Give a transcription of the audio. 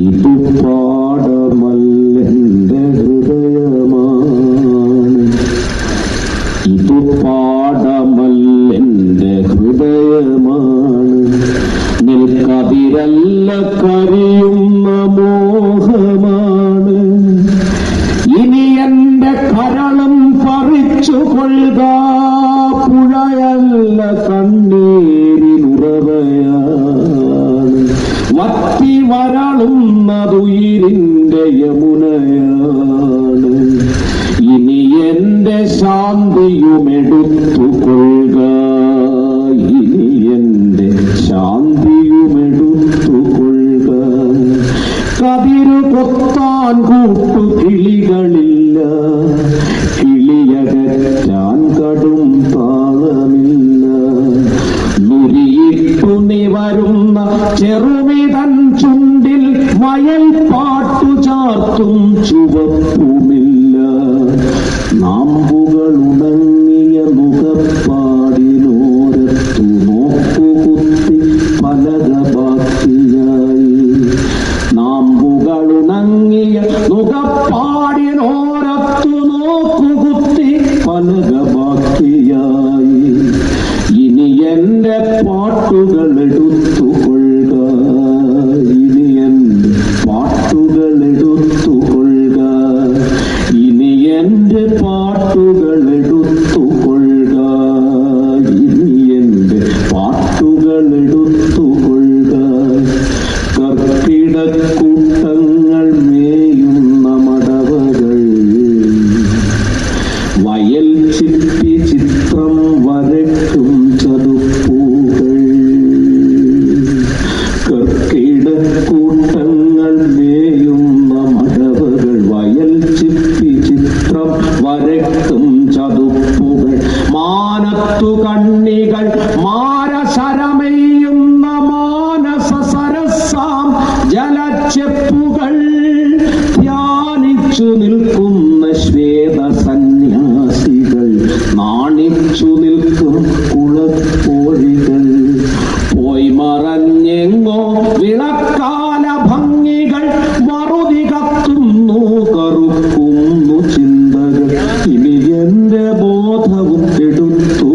ഇതു പാടമല്ലെന്റെ ഹൃദയമാണ്. ഇതു പാടമല്ലെന്റെ ഹൃദയമാണ്. നിൽക്കതിരല്ല കരിയുന്ന മോഹമാണ്. ഇനി എന്റെ കരളും പറിച്ചു കൊള്ളുക yıl നാമ്പുകൾ ഉണങ്ങിയ മുഖപ്പാടിനോരത്തു നോക്കുകുത്തി പലക ബാക്കിയായി നാമ്പുകൾ ഉണങ്ങിയ മുഖപ്പാടിനോരത്തു നോക്കുകുത്തി പലക വരക്കും ചതുപ്പുകൾ. മാനത്തു കണ്ണികൾ മാരസരമെയ്യുന്ന മാനസ സരസാം. ജലച്ചെപ്പുകൾ ധ്യാനിച്ചു നിൽക്കും గుప్పెడుతూ